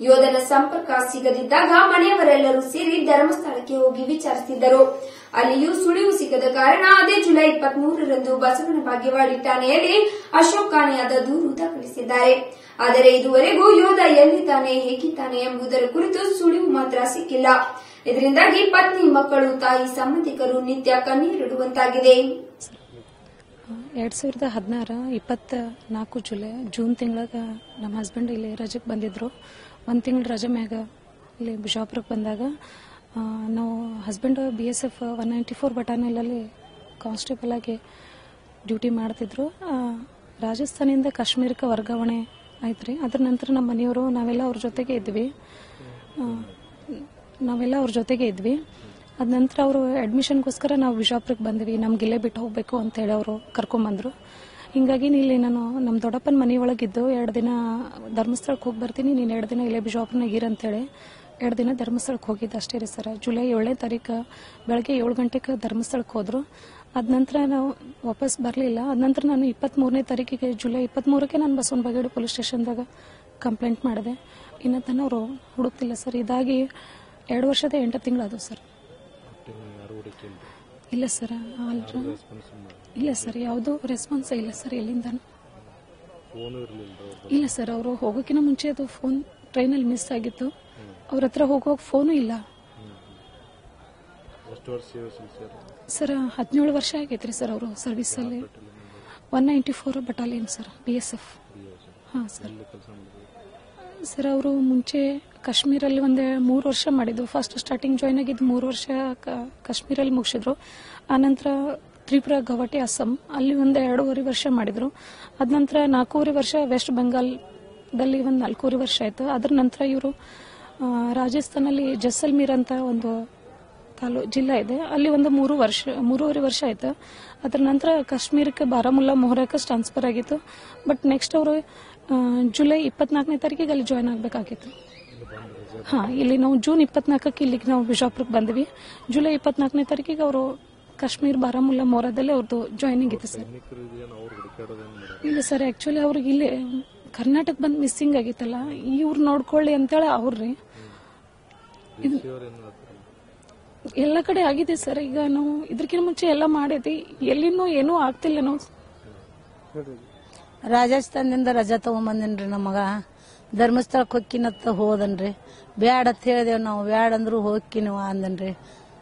ಯೋಧನ ಸಂಪರ್ಕ ಸಿಗದಿದ್ದಾಗ ಮನೆಯವರೆಲ್ಲರೂ ಸೇರಿ ಧರ್ಮಸ್ಥಳಕ್ಕೆ ಹೋಗಿ ವಿಚಾರಿಸಿದ್ದರು. ಅಲ್ಲಿಯೂ ಸುಳಿವು ಸಿಗದ ಕಾರಣ ಅದೇ ಜುಲೈ ಇಪ್ಪತ್ಮೂರರಂದು ಬಸವನ ಭಾಗ್ಯವಾಡಿ ಠಾಣೆಯಲ್ಲಿ ಅಶೋಕ್ ಕಾಣೆಯಾದ ದೂರು ದಾಖಲಿಸಿದ್ದಾರೆ. ಆದರೆ ಇದುವರೆಗೂ ಯೋಧ ಎಲ್ಲಿದ್ದಾನೆ ಹೇಗಿದ್ದಾನೆ ಎಂಬುದರ ಕುರಿತು ಸುಳಿವು ಮಾತ್ರ ಸಿಕ್ಕಿಲ್ಲ. ಇದರಿಂದಾಗಿ ಪತ್ನಿ ಮಕ್ಕಳು, ತಾಯಿ, ಸಂಬಂಧಿಕರು ನಿತ್ಯ ಕಣ್ಣೀರಿಡುವಂತಾಗಿದೆ. ಎರಡ್ ಸಾವಿರದ ಹದಿನಾರ ಇಪ್ಪತ್ತ ನಾಲ್ಕು ಜುಲೈ, ಜೂನ್ ತಿಂಗಳಾಗ ನಮ್ಮ ಹಸ್ಬೆಂಡ್ ಇಲ್ಲಿ ರಜೆಗೆ ಬಂದಿದ್ರು. ಒಂದು ತಿಂಗಳ ರಜೆ ಮ್ಯಾಗ ಇಲ್ಲಿ ಬಿಜಾಪುರಕ್ಕೆ ಬಂದಾಗ ನಾವು husband B S F one ninety four ಬಟಾನಿಯಲ್ಲಿ constable ಆಗಿ ಡ್ಯೂಟಿ ಮಾಡ್ತಿದ್ರು. ರಾಜಸ್ಥಾನಿಂದ ಕಾಶ್ಮೀರಕ್ಕೆ ವರ್ಗಾವಣೆ ಆಯ್ತು ರೀ. ಅದ್ರ ನಂತರ ನಮ್ಮ ಮನೆಯವರು ನಾವೆಲ್ಲ ಅವ್ರ ಜೊತೆಗೆ ಇದ್ವಿ. ನಾವೆಲ್ಲ ಅವ್ರ ಜೊತೆಗೆ ಇದ್ವಿ. ಅದ ನಂತರ ಅವರು ಅಡ್ಮಿಷನ್ಗೋಸ್ಕರ ನಾವು ಬಿಜಾಪುರಕ್ಕೆ ಬಂದ್ವಿ. ನಮ್ಗೆ ಇಲ್ಲೇ ಬಿಟ್ಟು ಹೋಗ್ಬೇಕು ಅಂತ ಹೇಳಿ ಅವರು ಕರ್ಕೊಂಬಂದ್ರು. ಹಿಂಗಾಗಿ ಇಲ್ಲಿ ನಾನು ನಮ್ಮ ದೊಡ್ಡಪ್ಪನ ಮನೆಯೊಳಗಿದ್ದು ಎರಡು ದಿನ ಧರ್ಮಸ್ಥಳಕ್ಕೆ ಹೋಗಿ ಬರ್ತೀನಿ. ನೀನು ಎರಡು ದಿನ ಇಲ್ಲೇ ಬಿಜಾಪುರ್ನಾಗ ಇರು ಅಂತೇಳಿ ಎರಡು ದಿನ ಧರ್ಮಸ್ಥಳಕ್ಕೆ ಹೋಗಿದ್ದು ಅಷ್ಟೇ ರೀ ಸರ್. ಜುಲೈ ಏಳನೇ ತಾರೀಕು ಬೆಳಗ್ಗೆ ಏಳು ಗಂಟೆಗೆ ಧರ್ಮಸ್ಥಳಕ್ಕೆ ಹೋದರು. ಅದ ನಂತರ ನಾವು ವಾಪಸ್ ಬರಲಿಲ್ಲ. ಅದ ನಂತರ ನಾನು ಇಪ್ಪತ್ತ್ಮೂರನೇ ತಾರೀಕಿಗೆ ಜುಲೈ ಇಪ್ಪತ್ತ್ಮೂರಕ್ಕೆ ನಾನು ಬಸವನ ಬಗೇಡು ಪೊಲೀಸ್ ಸ್ಟೇಷನ್ದಾಗ ಕಂಪ್ಲೇಂಟ್ ಮಾಡಿದೆ. ಇನ್ನ ತನ ಅವರು ಹುಡುಕ್ತಿಲ್ಲ ಸರ್. ಇದಾಗಿ ಎರಡು ವರ್ಷದ ಎಂಟು ತಿಂಗಳು ಅದು ಸರ್. ಇಲ್ಲ ಸರ್ ಇಲ್ಲ ಸರ್, ಯಾವುದು ರೆಸ್ಪಾನ್ಸ್ ಇಲ್ಲ ಸರ್ ಎಲ್ಲಿಂದ ಇಲ್ಲ ಸರ್, ಅವರು ಹೋಗೋಕಿನ ಮುಂಚೆ ಅದು ಫೋನ್ ಟ್ರೈನಲ್ಲಿ ಮಿಸ್ ಆಗಿತ್ತು. ಅವ್ರ ಹತ್ರ ಹೋಗುವಾಗ ಫೋನು ಇಲ್ಲ. ಸರ್, ಹದಿನೇಳು ವರ್ಷ ಆಗೈತ್ರಿ ಸರ್ ಅವರು ಸರ್ವಿಸಲ್ಲಿ one ninety four battalion sir B S F ಹಾಂ ಸರ್. ಸರ್, ಅವರು ಮುಂಚೆ ಕಾಶ್ಮೀರಲ್ಲಿ ಒಂದು ಮೂರು ವರ್ಷ ಮಾಡಿದ್ದು. ಫಸ್ಟ್ ಸ್ಟಾರ್ಟಿಂಗ್ ಜಾಯ್ನ್ ಆಗಿದ್ದು ಮೂರು ವರ್ಷ ಕಾಶ್ಮೀರಲ್ಲಿ ಮುಗಿಸಿದ್ರು. ಆನಂತರ ತ್ರಿಪುರ, ಗವಾಟಿ, ಅಸ್ಸಾಂ, ಅಲ್ಲಿ ಒಂದು ಎರಡೂವರೆ ವರ್ಷ ಮಾಡಿದ್ರು. ಅದ ನಂತರ ನಾಲ್ಕೂವರೆ ವರ್ಷ ವೆಸ್ಟ್ ಬೆಂಗಾಲ್ದಲ್ಲಿ ಒಂದು ನಾಲ್ಕೂವರೆ ವರ್ಷ ಆಯಿತು. ಅದರ ನಂತರ ಇವರು ರಾಜಸ್ಥಾನಲ್ಲಿ ಜಸ್ಸಲ್ಮೀರ್ ಅಂತ ಒಂದು ತಾಲೂ, ಜಿಲ್ಲಾ ಇದೆ. ಅಲ್ಲಿ ಒಂದು ಮೂರು ವರ್ಷ, ಮೂರುವರೆ ವರ್ಷ ಆಯಿತು. ಅದರ ನಂತರ ಕಾಶ್ಮೀರಕ್ಕೆ ಬಾರಾಮುಲ್ಲಾ ಮೊಹರಕ್ಕೆ ಟ್ರಾನ್ಸ್ಫರ್ ಆಗಿತ್ತು. ಬಟ್ ನೆಕ್ಸ್ಟ್ ಅವರು ಜುಲೈ ಇಪ್ಪತ್ನಾಲ್ಕನೇ ತಾರೀಕಿಗೆ ಅಲ್ಲಿ ಜಾಯ್ನ್ ಆಗಬೇಕಾಗಿತ್ತು. ಹಾ, ಇಲ್ಲಿ ನಾವು ಜೂನ್ ಇಪ್ಪತ್ನಾಲ್ಕಕ್ಕೆ ಇಲ್ಲಿಗೆ ನಾವು ಬಿಜಾಪುರಕ್ಕೆ ಬಂದ್ವಿ. ಜುಲೈ ಇಪ್ಪತ್ನಾಲ್ಕನೇ ತಾರೀಕಿಗೆ ಅವರು ಕಾಶ್ಮೀರ್ ಬಾರಾಮುಲ್ಲಾ ಮೋರಾದಲ್ಲಿ ಅವ್ರದ್ದು ಜಾಯ್ನಿಂಗ್ ಇತ್ತು ಸರ್. ಇಲ್ಲ ಸರ್ ಆಕ್ಚುಲಿ ಅವ್ರಿಗೆ ಇಲ್ಲಿ ಕರ್ನಾಟಕ ಬಂದು ಮಿಸ್ಸಿಂಗ್ ಆಗಿತ್ತಲ್ಲ ಇವ್ರು ನೋಡ್ಕೊಳ್ಳಿ ಅಂತೇಳಿ ಅವ್ರಿ ಎಲ್ಲ ಕಡೆ ಆಗಿದೆ ಸರ್, ಈಗ ನಾವು ಇದಕ್ಕಿಂತ ಮುಂಚೆ ಎಲ್ಲ ಮಾಡೈತಿ ಎಲ್ಲಿನೂ ಏನೂ ಆಗ್ತಿಲ್ಲ ನಾವು. ರಾಜಸ್ಥಾನದಿಂದ ರಜಾ ತಗೊಂಬಂದಿನ್ರಿ ನಮ್ಮ ಧರ್ಮಸ್ಥಳಕ್ಕೆ ಹೊಕ್ಕಿನತ್ತ ಹೋದನ್ರಿ. ಬ್ಯಾಡ ಅಂತ ಹೇಳಿದೇವ್ ನಾವು. ಬ್ಯಾಡ ಅಂದ್ರು ಹೋಗ್ಕಿನವ ಅಂದನ್ರಿ.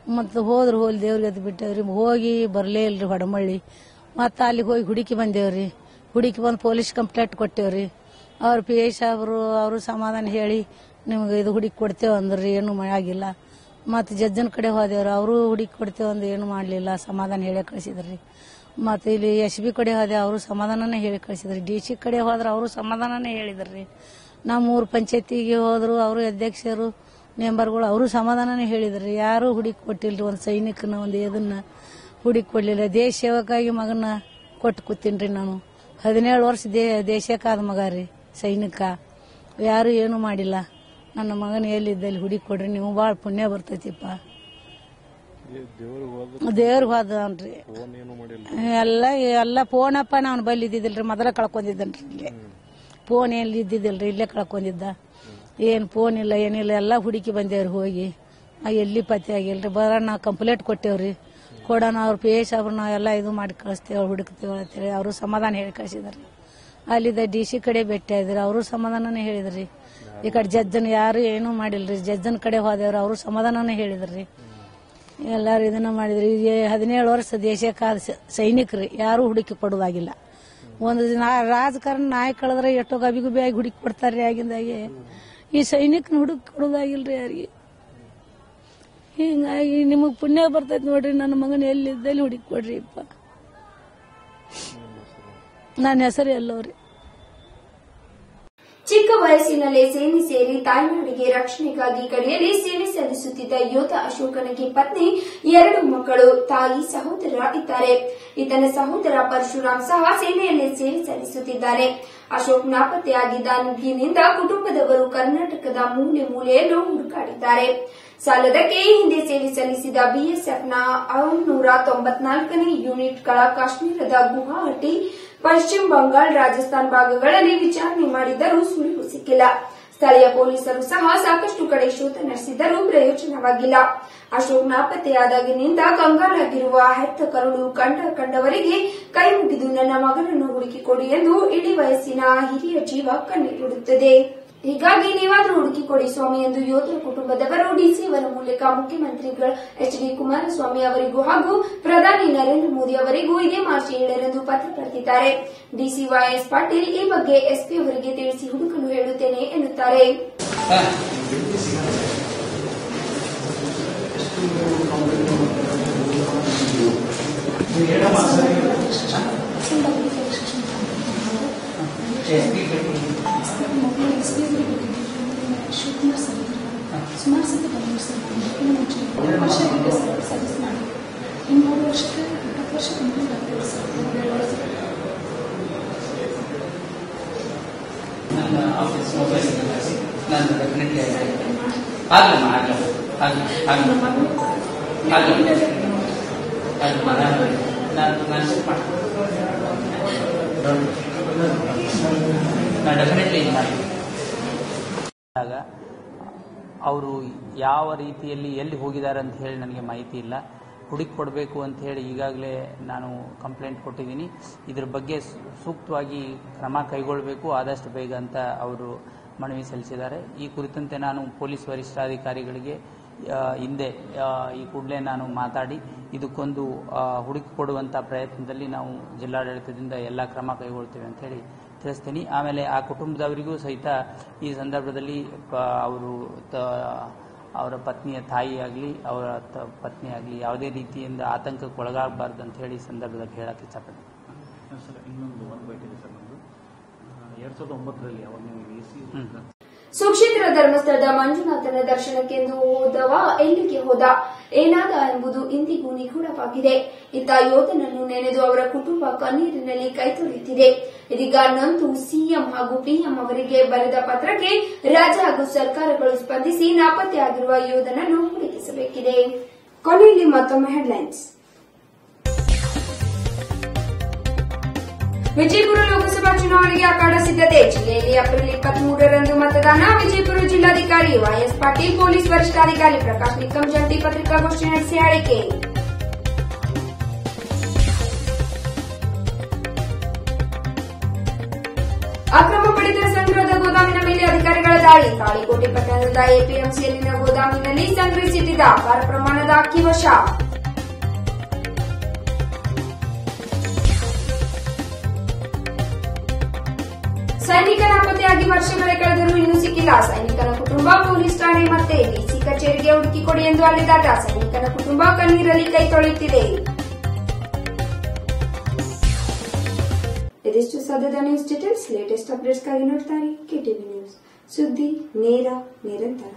ಮತ್ತು ಹೋದ್ರು ಹೋಲಿ ದೇವ್ರಿಗೆ ಅದು ಬಿಟ್ಟೇವ್ರಿ. ಹೋಗಿ ಬರಲೇ ಇಲ್ರಿ ಹೊಡಮಳ್ಳಿ. ಮತ್ತೆ ಅಲ್ಲಿ ಹೋಗಿ ಹುಡುಕಿ ಬಂದೇವ್ರಿ. ಹುಡುಕಿ ಬಂದು ಪೊಲೀಸ್ ಕಂಪ್ಲೇಂಟ್ ಕೊಟ್ಟೇವ್ರಿ. ಅವ್ರ ಪಿ ಐ ಅವರು ಅವರು ಸಮಾಧಾನ ಹೇಳಿ ನಿಮ್ಗೆ ಇದು ಹುಡುಕಿ ಕೊಡ್ತೇವೆ ಅಂದ್ರಿ. ಏನು ಆಗಿಲ್ಲ. ಮತ್ತು ಜಜ್ಜನ ಕಡೆ ಹೋದೇವ್ರಿ. ಅವರು ಹುಡುಕಿ ಕೊಡ್ತೇವೆ ಅಂದ್ರೆ ಏನು ಮಾಡಲಿಲ್ಲ. ಸಮಾಧಾನ ಹೇಳಿ ಕಳಿಸಿದ್ರಿ. ಮತ್ತು ಇಲ್ಲಿ ಎಸ್ ಬಿ ಕಡೆ ಹೋದೆ, ಅವರು ಸಮಾಧಾನನೇ ಹೇಳಿ ಕಳಿಸಿದ್ರಿ. ಡಿ ಸಿ ಕಡೆ ಹೋದ್ರೆ ಅವರು ಸಮಾಧಾನನೇ ಹೇಳಿದ್ರಿ. ನಮ್ಮ ಊರು ಪಂಚಾಯತಿಗೆ ಹೋದ್ರು, ಅವರು ಅಧ್ಯಕ್ಷರು, ಮೆಂಬರ್ಗಳು ಅವರು ಸಮಾಧಾನನೇ ಹೇಳಿದ್ರಿ. ಯಾರು ಹುಡುಕಿ ಕೊಟ್ಟಿಲ್ರಿ ಒಂದು ಸೈನಿಕನ, ಒಂದು ಇದನ್ನ ಹುಡುಕಿ ಕೊಡ್ಲಿಲ್ಲ. ದೇಶ ಸೇವಕ್ಕಾಗಿ ಮಗನ ಕೊಟ್ಟು ಕೂತೀನ್ರಿ ನಾನು. ಹದಿನೇಳು ವರ್ಷ ದೇ, ದೇಶಕ್ಕಾದ ಮಗ ರೀ, ಸೈನಿಕ. ಯಾರು ಏನು ಮಾಡಿಲ್ಲ. ನನ್ನ ಮಗನ ಎಲ್ಲಿದ್ದಲ್ಲಿ ಹುಡುಕಿ ಕೊಡ್ರಿ ನೀವು ಭಾಳ ಪುಣ್ಯ ಬರ್ತೈತಿಪ್ಪ. ದೇವ್ರಿಗೆ ಹೋದನ್ರಿ. ಎಲ್ಲ ಎಲ್ಲ ಫೋನಪ್ಪ ನಾನು ಬಲ್ಲಿ ಇದ್ದಿದ್ದಿಲ್ರಿ ಮೊದಲ ಕಳ್ಕೊಂಡಿದ್ದನ್ರಿ ಇಲ್ಲೇ. ಫೋನ್ ಎಲ್ಲಿ ಇದ್ದಿದ್ದಿಲ್ರಿ ಇಲ್ಲೇ ಕಳ್ಕೊಂಡಿದ್ದ. ಏನ್ ಫೋನ್ ಇಲ್ಲ ಏನಿಲ್ಲ ಎಲ್ಲ ಹುಡುಕಿ ಬಂದೇವ್ರಿ ಹೋಗಿ. ಆ ಎಲ್ಲಿ ಪತ್ತೆ ಆಗಿಲ್ರಿ. ಬರ ನಾವು ಕಂಪ್ಲೇಂಟ್ ಕೊಟ್ಟೇವ್ರಿ. ಕೊಡೋಣ ಅವ್ರ ಪೇಶ್ ಅವ್ರ ಎಲ್ಲ ಇದು ಮಾಡಿ ಕಳಿಸ್ತೇವೆ ಹುಡುಕ್ತೇವೆ ಅಂತೇಳಿ ಅವರು ಸಮಾಧಾನ ಹೇಳಿ ಕಳಿಸಿದ್ರಿ. ಅಲ್ಲಿದ್ದ ಡಿ ಸಿ ಕಡೆ ಭೇಟಿ ಆಗಿದ್ರಿ ಅವರು ಸಮಾಧಾನನೇ ಹೇಳಿದ್ರಿ. ಈ ಕಡೆ ಜಜ್ಜನ್ ಯಾರು ಏನೂ ಮಾಡಿಲ್ರಿ. ಜಜ್ಜನ್ ಕಡೆ ಹೋದೇವ್ರಿ ಅವರು ಸಮಾಧಾನನೇ ಹೇಳಿದ್ರಿ. ಎಲ್ಲಾರು ಇದನ್ನ ಮಾಡಿದ್ರಿ. ಈಗ ಹದಿನೇಳು ವರ್ಷ ದೇಶಕ್ಕಾದ ಸೈನಿಕರು ಯಾರು ಹುಡುಕಿ ಕೊಡೋದಾಗಿಲ್ಲ ಒಂದು ದಿನ ರಾಜಕಾರಣ ನಾಯಿ ಕಳೆದ್ರೆ ಎಷ್ಟೋ ಗಬಿಗುಬಿ ಆಗಿ ಹುಡುಕಿ ಕೊಡ್ತಾರ್ರಿ ಆಗಿಂದಾಗೆ ಈ ಸೈನಿಕನ ಹುಡುಕಿ ಕೊಡೋದಾಗಿಲ್ರಿ ಯಾರಿಗೆ? ಹಿಂಗಾಗಿ ನಿಮಗ್ ಪುಣ್ಯ ಬರ್ತೈತಿ ನೋಡ್ರಿ. ನನ್ನ ಮಗನ ಎಲ್ಲಿದ್ದಲ್ಲಿ ಹುಡುಕಿ ಕೊಡ್ರಿ ಇಪ್ಪ. ನನ್ನ ಹೆಸರು ಎಲ್ಲವ್ರಿ ಚಿಕ್ಕ ವಯಸ್ಸಿನಲ್ಲೇ ಸೇನೆ ಸೇರಿ ತಾಯ್ನಾಡಿಗೆ ರಕ್ಷಣೆಗಾಗಿ ಕಡೆಯಲ್ಲಿ ಸೇವೆ ಸಲ್ಲಿಸುತ್ತಿದ್ದ ಯೋಧ ಅಶೋಕನಿಗೆ ಪತ್ನಿ, ಎರಡು ಮಕ್ಕಳು, ತಾಯಿ, ಸಹೋದರ ಇದ್ದಾರೆ. ಇತನ ಸಹೋದರ ಪರಶುರಾಮ್ ಸಹ ಸೇನೆಯಲ್ಲಿ ಸೇವೆ ಸಲ್ಲಿಸುತ್ತಿದ್ದಾರೆ. ಅಶೋಕ್ ನಾಪತ್ತೆಯಾಗಿದ್ದಾಗಿನಿಂದ ಕುಟುಂಬದವರು ಕರ್ನಾಟಕದ ಮೂಲೆ ಮೂಲೆಯನ್ನು ಹುಡುಕಾಡಿದ್ದಾರೆ. ಸಾಲದಕ್ಕೆ ಹಿಂದೆ ಸೇವೆ ಸಲ್ಲಿಸಿದ ಬಿಎಸ್ಎಫ್ನ ಆರುನೂರ ತೊಂಬತ್ನಾಲ್ಕನೇ ಯೂನಿಟ್ಗಳ ಕಾಶ್ಮೀರದ ಗುವಾಹಟಿ, ಪಶ್ಚಿಮ ಬಂಗಾಳ, ರಾಜಸ್ಥಾನ ಭಾಗಗಳಲ್ಲಿ ವಿಚಾರಣೆ ಮಾಡಿದ್ದರೂ ಸುಳಿವು ಸಿಕ್ಕಿಲ್ಲ. ಸ್ಥಳೀಯ ಪೊಲೀಸರು ಸಹ ಸಾಕಷ್ಟು ಕಡೆ ಶೋಧ ನಡೆಸಿದರೂ ಪ್ರಯೋಜನವಾಗಿಲ್ಲ. ಅಶೋಕ್ ನಾಪತ್ತೆಯಾದಾಗಿನಿಂದ ಕಂಗಾಲಾಗಿರುವ ಹೆತ್ತ ಕರುಳು ಕಂಡ ಕಂಡವರಿಗೆ ಕೈ ಮುಗಿದು ನನ್ನ ಮಗನನ್ನು ಹುಡುಕಿಕೊಡಿ ಎಂದು ಇಡೀ ವಯಸ್ಸಿನ ಹಿರಿಯ ಜೀವ ಕಣ್ಣೀರಿಡುತ್ತದೆ. ಹೀಗಾಗಿ ನೀವಾದ್ರೂ ಹುಡುಕಿ ಕೊಡಿ ಸ್ವಾಮಿ ಎಂದು ಯೋಧರ ಕುಟುಂಬದವರು ಡಿಸಿ ಅವರ ಮೂಲಕ ಮುಖ್ಯಮಂತ್ರಿಗಳ ಎಚ್ ಡಿ ಕುಮಾರಸ್ವಾಮಿ ಅವರಿಗೂ ಹಾಗೂ ಪ್ರಧಾನಿ ನರೇಂದ್ರ ಮೋದಿ ಅವರಿಗೂ ಇದೇ ಮಾರ್ಚ್ ಏಳರಂದು ಪತ್ರ ಬರೆದಿದ್ದಾರೆ. ಡಿಸಿ ವೈಎಸ್ ಪಾಟೀಲ್ ಈ ಬಗ್ಗೆ ಎಸ್ಪಿ ಅವರಿಗೆ ತಿಳಿಸಿ ಹುಡುಕಲು ಹೇಳುತ್ತೇನೆ ಎನ್ನುತ್ತಾರೆ. ಸುಮಾರು ಸತಿ ಬಂದಿದ್ರು ಸರ್ ಇನ್ನು ಮುಂಚೆ ಎರಡು ವರ್ಷ ಆಗಿದೆ ಸರ್ ಸರ್ವಿಸ್ ಮಾಡಿ ಇನ್ನು ಮೂರು ವರ್ಷಕ್ಕೆ ಇಪ್ಪತ್ತು ವರ್ಷ ಕಂಪ್ಲೀಟ್ ಆಗ್ತದೆ ಸರ್ ಮೂರು ವರ್ಷ ನನ್ನ ಆಫೀಸ್ ಮೊಬೈಲ್ ನಾನು ಡೆಫಿನೆಟ್ಲಿ ಆಗಲಮ್ಮ ಆಗಲ್ಲ ಆಗಲಿ ಆಗಲಿ ಆಗಲಿ ಆಗಲಿ ನಾನು ನಾನು ನಾನು ಚೆಕ್ ಮಾಡ್ತೀನಿ ನಾನು ಡೆಫಿನೆಟ್ಲಿ ಇದು ಮಾಡ್ತೀನಿ ಆಗ ಅವರು ಯಾವ ರೀತಿಯಲ್ಲಿ ಎಲ್ಲಿ ಹೋಗಿದ್ದಾರೆ ಅಂತ ಹೇಳಿ ನನಗೆ ಮಾಹಿತಿ ಇಲ್ಲ. ಹುಡುಕಿ ಕೊಡಬೇಕು ಅಂತ ಹೇಳಿ ಈಗಾಗಲೇ ನಾನು ಕಂಪ್ಲೇಂಟ್ ಕೊಟ್ಟಿದ್ದೀನಿ. ಇದ್ರ ಬಗ್ಗೆ ಸೂಕ್ತವಾಗಿ ಕ್ರಮ ಕೈಗೊಳ್ಳಬೇಕು. ಆದಷ್ಟು ಬೇಗ ಅಂತ ಅವರು ಮನವಿ ಸಲ್ಲಿಸಿದ್ದಾರೆ. ಈ ಕುರಿತಂತೆ ನಾನು ಪೊಲೀಸ್ ವರಿಷ್ಠಾಧಿಕಾರಿಗಳಿಗೆ ಹಿಂದೆ ಈ ಕೂಡಲೇ ನಾನು ಮಾತಾಡಿ, ಇದಕ್ಕೊಂದು ಹುಡುಕಿ ಕೊಡುವಂಥ ಪ್ರಯತ್ನದಲ್ಲಿ ನಾವು ಜಿಲ್ಲಾಡಳಿತದಿಂದ ಎಲ್ಲ ಕ್ರಮ ಕೈಗೊಳ್ತೇವೆ ಅಂತ ಹೇಳಿ ತಿಳಿಸ್ತೀನಿ ಆಮೇಲೆ ಆ ಕುಟುಂಬದವರಿಗೂ ಸಹಿತ ಈ ಸಂದರ್ಭದಲ್ಲಿ ಅವರು ಅವರ ಪತ್ನಿಯ ತಾಯಿ ಆಗಲಿ ಅವರ ಪತ್ನಿಯಾಗಲಿ ಪತ್ನಿ ಆಗಲಿ ಯಾವುದೇ ರೀತಿಯಿಂದ ಆತಂಕಕ್ಕೆ ಒಳಗಾಗಬಾರ್ದು ಅಂತ ಹೇಳಿ ಈ ಸಂದರ್ಭದಲ್ಲಿ ಹೇಳಕ್ಕೆ ಇಷ್ಟಪಡ್ತೀನಿ. ಸರ್ ಇನ್ನೊಂದು ಒಂದು ಬೈಟ್ ಇದೆ ಸರ್ ನಮ್ಮದು ಎರಡು ಸಾವಿರದ ಒಂಬತ್ತರಲ್ಲಿ ಅವಾಗ ನೀವು ಎ ಸಿ ಸುಕ್ಷೇತ್ರ ಧರ್ಮಸ್ಥಳದ ಮಂಜುನಾಥನ ದರ್ಶನಕ್ಕೆಂದು ಹೋದವ ಎಲ್ಲಿಗೆ ಹೋದ? ಏನಾದ ಎಂಬುದು ಇಂದಿಗೂ ನಿಗೂಢವಾಗಿದೆ. ಇತ್ತ ಯೋಧನನ್ನು ನೆನೆದು ಅವರ ಕುಟುಂಬ ಕಣ್ಣೀರಿನಲ್ಲಿ ಕೈತೊಳೆಯುತ್ತಿದೆ ಇದೀಗ ನೊಂದು ಸಿಎಂ ಹಾಗೂ ಪಿಎಂ ಅವರಿಗೆ ಬರೆದ ಪತ್ರಕ್ಕೆ ರಾಜ್ಯ ಹಾಗೂ ಸರ್ಕಾರಗಳು ಸ್ಪಂದಿಸಿ ನಾಪತ್ತೆಯಾಗಿರುವ ಯೋಧನನ್ನು ಹುಡುಕಿಸಬೇಕಿದೆ. ಕೊನೆಯಲ್ಲಿ ಮತ್ತೊಮ್ಮೆ ಹೆಡ್ಲೈನ್ಸ್. ವಿಜಯಪುರ ಲೋಕಸಭಾ ಚುನಾವಣೆಗೆ ಅಖಾಡ ಸಿದ್ಧತೆ. ಜಿಲ್ಲೆಯಲ್ಲಿ ಏಪ್ರಿಲ್ ಇಪ್ಪತ್ಮೂರರಂದು ಮತದಾನ. ವಿಜಯಪುರ ಜಿಲ್ಲಾಧಿಕಾರಿ ವೈಎಸ್ ಪಾಟೀಲ್, ಪೊಲೀಸ್ ವರಿಷ್ಠಾಧಿಕಾರಿ ಪ್ರಕಾಶ್ ನಿಕ್ಕಂ ಜಂಟಿ ಪತ್ರಿಕಾಗೋಷ್ಠಿ ನಡೆಸಿ ಹೇಳಿಕೆ. ಅಕ್ರಮ ಪಡಿತರ ಸಂಗ್ರಹದ ಗೋದಾಮಿನ ಮೇಲೆ ಅಧಿಕಾರಿಗಳ ದಾಳಿ. ತಾಳಿಕೋಟೆ ಪಟ್ಟಣದ ಎಪಿಎಂಸಿಯಲ್ಲಿನ ಗೋದಾಮಿನಲ್ಲಿ ಸಂಗ್ರಹಿಸಿಟ್ಟಿದ್ದ ಅಪಾರ ಪ್ರಮಾಣದ ಅಕ್ಕಿ ವಶ. ಸೈನಿಕ ನಾಪತ್ತೆಯಾಗಿ ವರ್ಷಗಳೇ ಕಳೆದರೂ ಇನ್ನೂ ಸಿಕ್ಕಿಲ್ಲ. ಸೈನಿಕನ ಕುಟುಂಬ, ಪೊಲೀಸ್ ಠಾಣೆ ಮತ್ತೆ ಡಿಸಿ ಕಚೇರಿಗೆ ಹುಡುಕಿಕೊಡಿ ಎಂದು ಅಲ್ಲಿದ್ದಾಗ ಸೈನಿಕನ ಕುಟುಂಬ ಕಣ್ಣೀರಲ್ಲಿ ಕೈ ತೊಳೆಯುತ್ತಿದೆ. It is to further the news details, latest updates का गिनोटतारी KTV News. सुद्धि नेरा निरंतरा